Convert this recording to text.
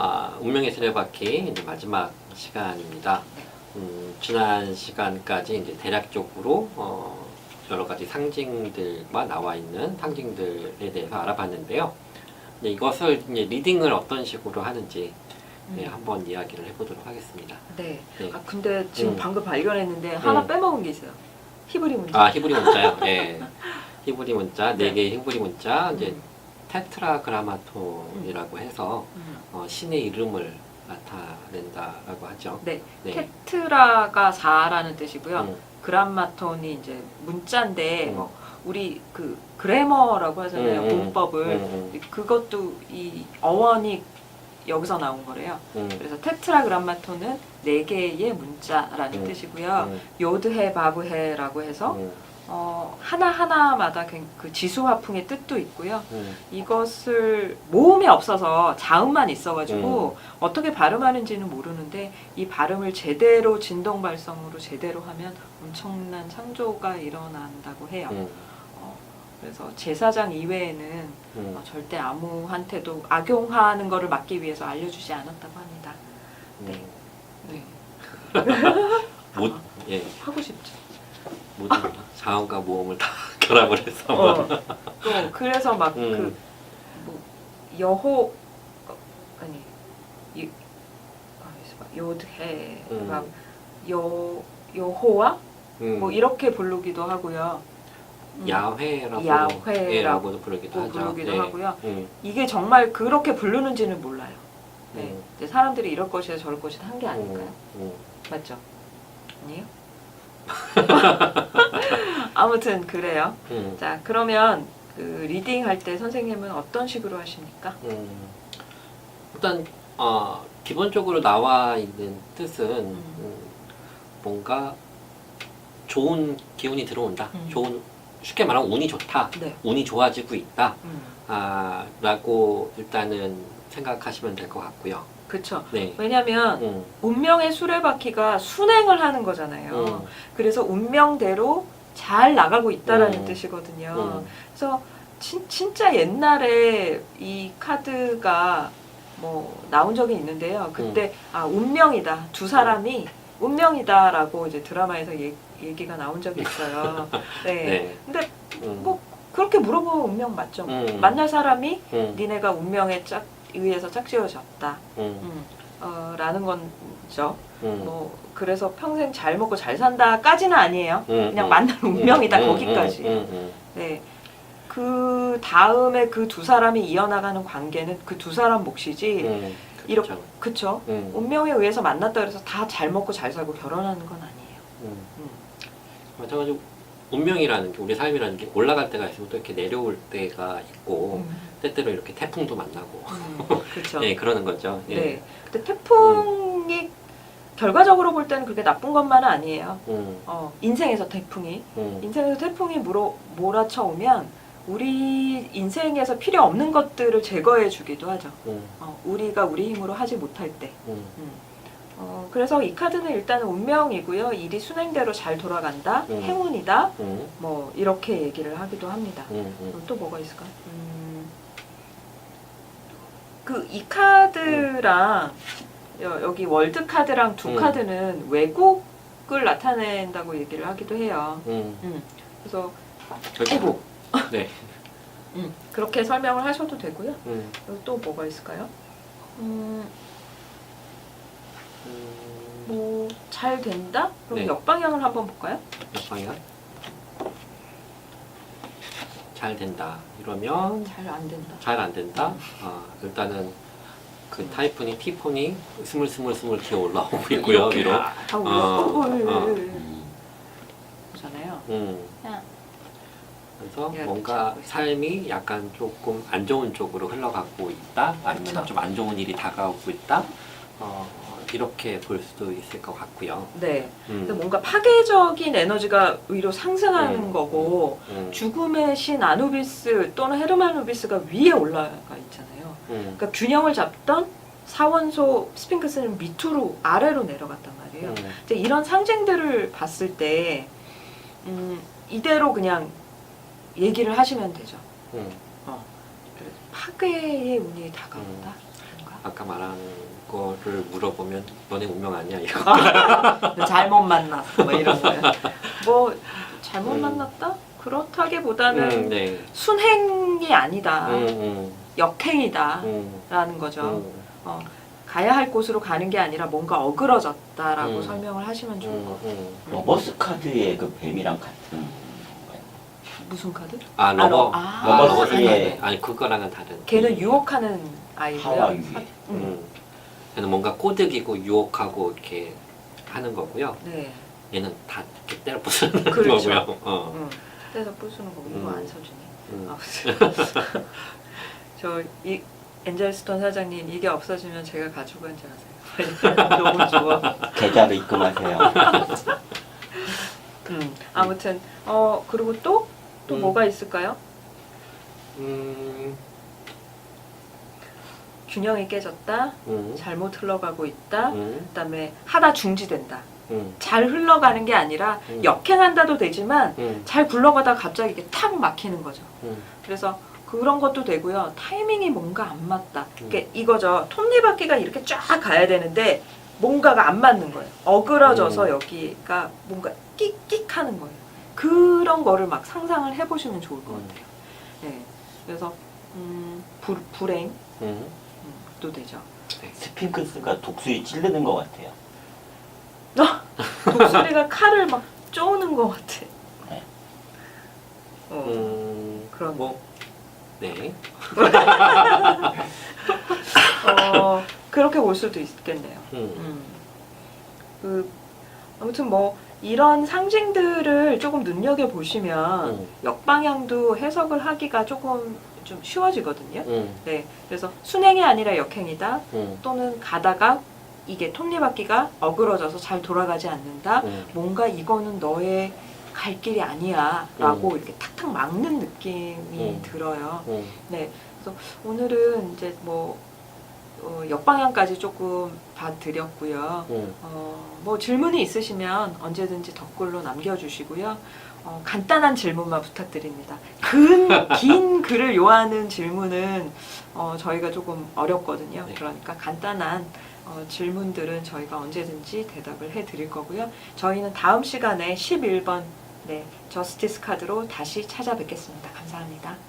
아, 운명의 수레바퀴 이제 마지막 시간입니다. 음, 지난 시간까지 이제 대략적으로 어, 여러 가지 상징들과 나와 있는 상징들에 대해서 알아봤는데요. 이제 이것을 이제 리딩을 어떤 식으로 하는지 네, 음. 한번 이야기를 해보도록 하겠습니다. 네. 네. 아 근데 지금 음. 방금 발견했는데 하나 음. 빼먹은 게 있어요. 히브리 문자. 아 히브리 문자요. 예. 히브리 문자 네 네. 개의 히브리 문자 이제 음. 테트라그라마톤이라고 해서 음. 어, 신의 이름을 나타낸다라고 하죠. 네. 네. 테트라가 4라는 뜻이고요. 음, 그람마톤이 이제 문자인데 음. 뭐 우리 그 그래머라고 하잖아요. 음, 음. 문법을. 음, 그것도 이 어원이 여기서 나온 거래요. 음, 그래서 테트라그람마톤은 네 개의 문자라는 음. 뜻이고요. 음, 요드해 바브해라고 해서 음, 어, 하나하나마다 그- 그 지수 화풍의 뜻도 있고요. 음, 이것을 모음이 없어서 자음만 있어가지고 어떻게 발음하는지는 모르는데 이 발음을 제대로 진동 발성으로 제대로 하면 엄청난 창조가 일어난다고 해요. 음, 어, 그래서 제사장 이외에는 음. 어, 절대 아무한테도 악용하는 것을 막기 위해서 알려주지 않았다고 합니다. 네. 네. 모, 예, 하고 싶죠. 모든 자음과 모음을 다 결합을 해서 어. 또 그래서 막 그 음. 뭐 여호 어, 아니 이 아. 요드해 음. 막요 여호와 음, 뭐 이렇게 부르기도 하고요. 음. 야훼라고 야훼라고 예라고도 부르기도 하죠. 부르기도 네. 하고요. 음, 이게 정말 그렇게 부르는지는 몰라요. 네. 음, 사람들이 이럴 것이다 저럴 것이다 한 게 아닐까요? 음, 맞죠? 아니에요? 아무튼 그래요. 음, 자 그러면 그 리딩 할 때 선생님은 어떤 식으로 하십니까? 음. 일단 어, 기본적으로 나와 있는 뜻은 음. 음, 뭔가 좋은 기운이 들어온다. 음. 좋은 쉽게 말하면 운이 좋다. 네. 운이 좋아지고 있다. 음. 아, 라고 일단은 생각하시면 될 것 같고요. 그렇죠. 네. 왜냐하면 음, 운명의 수레바퀴가 순행을 하는 거잖아요. 음, 그래서 운명대로 잘 나가고 있다라는 음. 뜻이거든요. 음, 그래서 진, 진짜 옛날에 이 카드가 뭐 나온 적이 있는데요. 그때 아 운명이다 두 사람이 운명이다라고 이제 드라마에서 얘, 얘기가 나온 적이 있어요. 네. 네. 근데 음, 뭐 그렇게 물어보면 운명 맞죠. 음, 만날 사람이 음, 니네가 운명에 짝 의해서 짝지어졌다. 음, 음, 어, 라는 거죠. 음, 뭐 그래서 평생 잘 먹고 잘 산다까지는 아니에요. 음, 그냥 음, 만날 운명이다 음, 거기까지. 음, 음, 네. 그 다음에 그 두 사람이 이어나가는 관계는 그 두 사람 몫이지. 음, 이렇게-. 그쵸? 음, 운명에 의해서 만났다 그래서 다 잘 먹고 잘 살고 결혼하는 건 아니에요. 음. 음. 마찬가지로 운명이라는 게 우리 삶이라는 게 올라갈 때가 있으면 또 이렇게 내려올 때가 있고 음. 때때로 이렇게 태풍도 만나고 음. 그쵸. 예 그러는 거죠. 예. 네. 근데 태풍이 결과적으로 볼 때는 그렇게 나쁜 것만은 아니에요. 음, 어, 인생에서 태풍이. 음, 인생에서 태풍이 물어, 몰아쳐 오면 우리 인생에서 필요 없는 것들을 제거해 주기도 하죠. 음, 어, 우리가 우리 힘으로 하지 못할 때. 음, 음. 어, 그래서 이 카드는 일단은 운명이고요. 일이 순행대로 잘 돌아간다. 음. 행운이다. 음, 뭐 이렇게 얘기를 하기도 합니다. 음, 음, 또 뭐가 있을까? 음, 그 이 카드랑 여, 여기 월드 카드랑 두 음. 카드는 외국을 나타낸다고 얘기를 하기도 해요. 음. 음, 그래서. 아이고. 네. 음, 그렇게 설명을 하셔도 되고요. 음, 또 뭐가 있을까요? 음, 음, 뭐 잘 된다? 그럼 네. 역방향을 한번 볼까요? 방향 잘 된다. 이러면 잘 안 된다. 잘 안 된다. 아, 일단은 그 타이푼이 티폰이 스물스물스물 기어 올라오고 있고요 이렇게 위로. 다 어. 어, 어. 보잖아요. 음. 야. 그래서 이렇게 뭔가 잡고 있어요. 삶이 약간 조금 안 좋은 쪽으로 흘러가고 있다, 아니면 그쵸. 좀 안 좋은 일이 다가오고 있다, 어, 이렇게 볼 수도 있을 것 같고요. 네. 근데 음, 뭔가 파괴적인 에너지가 위로 상승하는 음. 거고 음, 죽음의 신 아누비스 또는 헤르마누비스가 위에 올라가 있잖아요. 음, 그러니까 균형을 잡던 사원소 스핑크스는 밑으로 아래로 내려갔단 말이에요. 음, 이제 이런 상징들을 봤을 때 음, 이대로 그냥 얘기를 하시면 되죠. 음. 파괴의 운이 다가온다. 뭔가 아까 말한 거를 물어보면 너네 운명 아니야 이거. 너 잘못 만났어 뭐 이런 거요. 뭐 잘못 음. 만났다? 그렇다기보다는 음, 네. 순행이 아니다. 음, 음, 역행이다라는 음, 거죠. 음, 어, 가야 할 곳으로 가는 게 아니라 뭔가 어그러졌다라고 음. 설명을 하시면 좋을 것 음, 같아요. 음. 로버스 카드의 그 뱀이랑 같은? 무슨 카드? 아 러- 러버. 아, 아, 러버 러버 쓰리에- 쓰리에 아니 그거랑은 다른. 걔는 유혹하는 아이고요. 하와이에. 음. 음. 얘는 뭔가 꼬드기고 유혹하고 이렇게 하는 거고요. 네. 얘는 다 이렇게 때려 부수는 그렇죠. 거고요. 어. 음. 떼서 부수는 거고 이거 음. 안 써주네. 음. 아무튼 저이 엔젤스톤 사장님 이게 없어지면 제가 가지고 간 줄 아세요? 너무 좋아. 계좌로 입금하세요. 음. 아무튼 어 그리고 또 또 음. 뭐가 있을까요? 음, 균형이 깨졌다. 음, 잘못 흘러가고 있다. 음, 그다음에 하다 중지된다. 음, 잘 흘러가는 게 아니라 음. 역행한다도 되지만 음, 잘 굴러가다가 갑자기 이렇게 탁 막히는 거죠. 음, 그래서 그런 것도 되고요. 타이밍이 뭔가 안 맞다. 음. 그러니까 이거죠. 톱니바퀴가 이렇게 쫙 가야 되는데 뭔가가 안 맞는 거예요. 어그러져서 음. 여기가 뭔가 끽끽 하는 거예요. 그런 거를 막 상상을 해보시면 좋을 것 음. 같아요. 네. 그래서 음, 불, 불행도 음. 되죠. 스핑크스가 독수리 찌르는 것 같아요. 독수리가 칼을 막 쪼는 것 같아. 네. 어, 음, 그런 뭐, 네. 어, 그렇게 볼 수도 있겠네요. 음, 음. 그 아무튼 뭐 이런 상징들을 조금 눈여겨 보시면 음, 역방향도 해석을 하기가 조금 좀 쉬워지거든요. 음, 네, 그래서 순행이 아니라 역행이다. 음, 또는 가다가 이게 톱니바퀴가 어그러져서 잘 돌아가지 않는다. 음, 뭔가 이거는 너의 갈 길이 아니야라고 이렇게 탁탁 막는 느낌이 음. 들어요. 음, 네, 그래서 오늘은 이제 뭐 어, 역방향까지 조금 봐드렸고요. 음, 어, 뭐 질문이 있으시면 언제든지 댓글로 남겨주시고요. 어, 간단한 질문만 부탁드립니다. 긴, 긴 글을 요하는 질문은 어, 저희가 조금 어렵거든요. 네. 그러니까 간단한 어, 질문들은 저희가 언제든지 대답을 해드릴 거고요. 저희는 다음 시간에 11번 네, 저스티스 카드로 다시 찾아뵙겠습니다. 감사합니다.